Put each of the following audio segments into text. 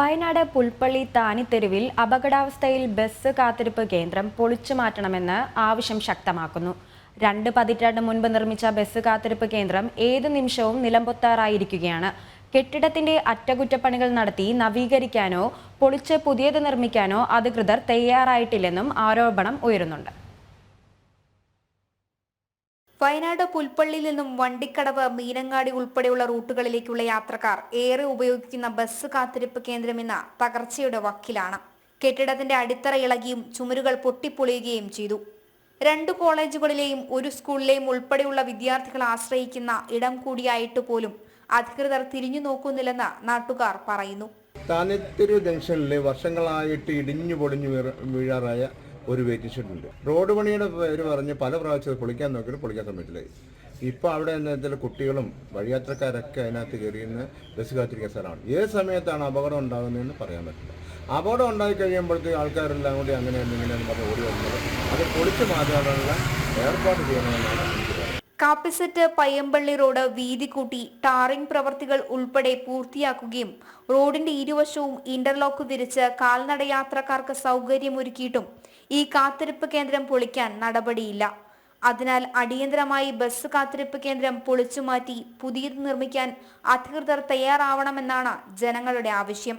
വയനാട് പുൽപ്പള്ളി താനിത്തെരുവിൽ അപകടാവസ്ഥയിൽ ബസ് കാത്തിരിപ്പ് കേന്ദ്രം പൊളിച്ചു മാറ്റണമെന്ന് ആവശ്യം ശക്തമാക്കുന്നു. രണ്ട് പതിറ്റാണ്ട് മുൻപ് നിർമ്മിച്ച ബസ് കാത്തിരിപ്പ് കേന്ദ്രം ഏത് നിമിഷവും നിലംപൊത്താറായിരിക്കുകയാണ്. കെട്ടിടത്തിന്റെ അറ്റകുറ്റപ്പണികൾ നടത്തി നവീകരിക്കാനോ പൊളിച്ച് പുതിയത് നിർമ്മിക്കാനോ അധികൃതർ തയ്യാറായിട്ടില്ലെന്നും ആരോപണം ഉയരുന്നുണ്ട്. വയനാട് പുൽപ്പള്ളിയിൽ നിന്നും വണ്ടിക്കടവ് മീനങ്ങാടി ഉൾപ്പെടെയുള്ള റൂട്ടുകളിലേക്കുള്ള യാത്രക്കാർ ഏറെ ഉപയോഗിക്കുന്ന ബസ് കാത്തിരിപ്പ് കേന്ദ്രം ഇന്ന് തകർച്ചയുടെ വക്കിലാണ്. കെട്ടിടത്തിന്റെ അടിത്തറ ഇളകിയും ചുമരുകൾ പൊട്ടിപ്പൊളിയുകയും ചെയ്തു. രണ്ടു കോളേജുകളിലെയും ഒരു സ്കൂളിലെയും ഉൾപ്പെടെയുള്ള വിദ്യാർത്ഥികൾ ആശ്രയിക്കുന്ന ഇടം കൂടിയായിട്ട് പോലും അധികൃതർ തിരിഞ്ഞു നോക്കുന്നില്ലെന്ന് നാട്ടുകാർ പറയുന്നു. താനത്തൊരു ജംഗ്ഷനിലെ വർഷങ്ങളായിട്ട് ഇടിഞ്ഞു പൊടിഞ്ഞു വീഴാറായ ഒരു വെയിറ്റിംഗ് ഷെഡുണ്ട് റോഡ് പണിയുടെ പേര് പറഞ്ഞ് പല പ്രാവശ്യം പൊളിക്കാൻ നോക്കിയിട്ട് പൊളിക്കാൻ സമ്മതിച്ചില്ലായി ഇപ്പോൾ അവിടെ എന്തെങ്കിലും കുട്ടികളും വഴിയാത്രക്കാരൊക്കെ അതിനകത്ത് കയറിയുന്ന ബസ് കാത്തിരിക്കുന്ന സ്ഥലമാണ്. ഏത് സമയത്താണ് അപകടം ഉണ്ടാകുന്നതെന്ന് പറയാൻ പറ്റില്ല. അപകടം ഉണ്ടായി കഴിയുമ്പോഴത്തേക്ക് ആൾക്കാരെല്ലാം കൂടി അങ്ങനെ എന്തെങ്കിലും പറഞ്ഞ് ഓടി വരുന്നത് അത് പൊളിച്ച് മാറ്റാനുള്ള ഏർപ്പാട് ചെയ്യണമെന്നാണ് കാപ്പിസെറ്റ് പയ്യമ്പള്ളി റോഡ് വീതി കൂട്ടി ടാറിംഗ് പ്രവർത്തികൾ ഉൾപ്പെടെ പൂർത്തിയാക്കുകയും റോഡിന്റെ ഇരുവശവും ഇന്റർലോക്ക് വിരിച്ച് കാൽനട യാത്രക്കാർക്ക് സൗകര്യമൊരുക്കിയിട്ടും ഈ കാത്തിരിപ്പ് കേന്ദ്രം പൊളിക്കാൻ നടപടിയില്ല. അതിനാൽ അടിയന്തരമായി ബസ് കാത്തിരിപ്പ് കേന്ദ്രം പൊളിച്ചുമാറ്റി പുതിയത് നിർമ്മിക്കാൻ അധികൃതർ തയ്യാറാവണമെന്നാണ് ജനങ്ങളുടെ ആവശ്യം.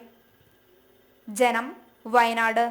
ജനം വയനാട്.